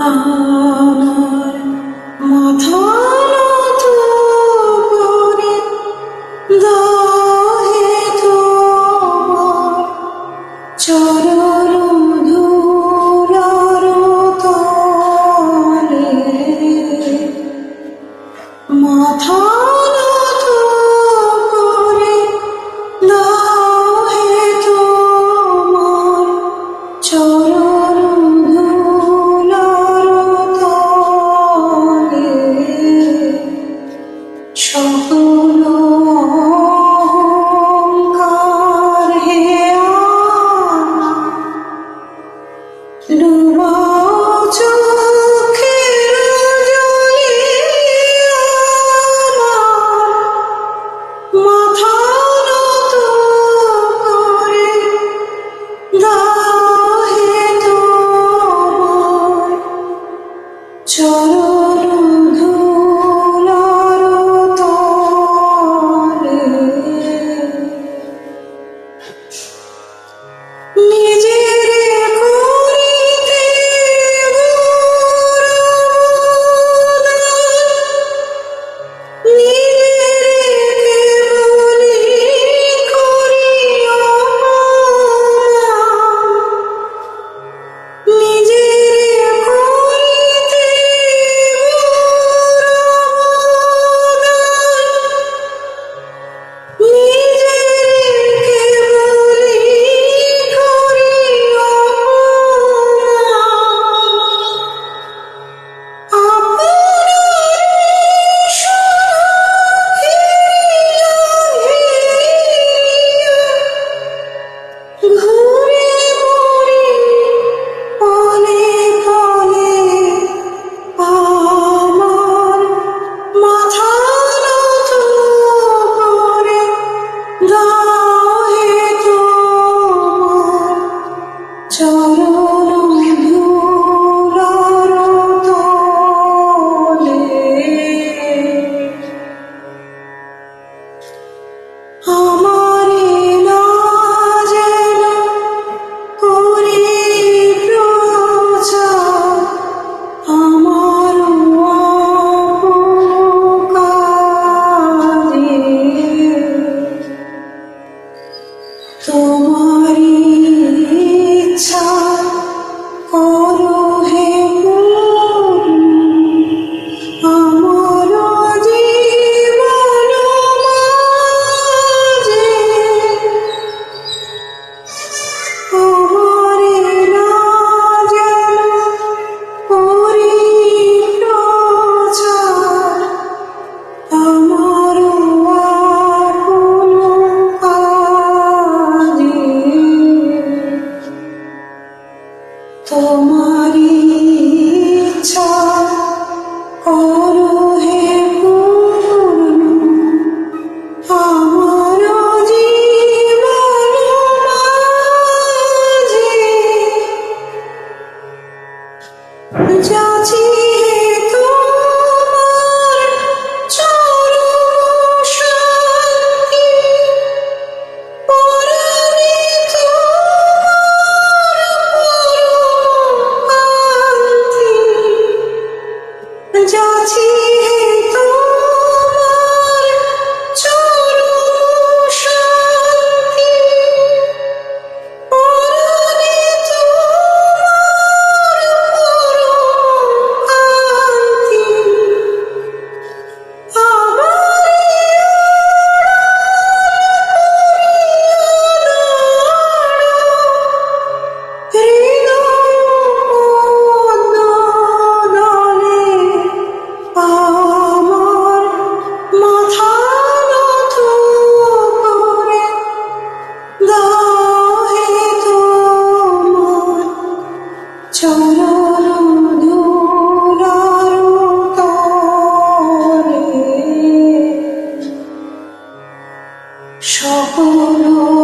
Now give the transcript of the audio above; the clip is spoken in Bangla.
আমার মাথা করে দাহে তোমার চরণ ধুলার তলে মাথা চরণ 情。সকল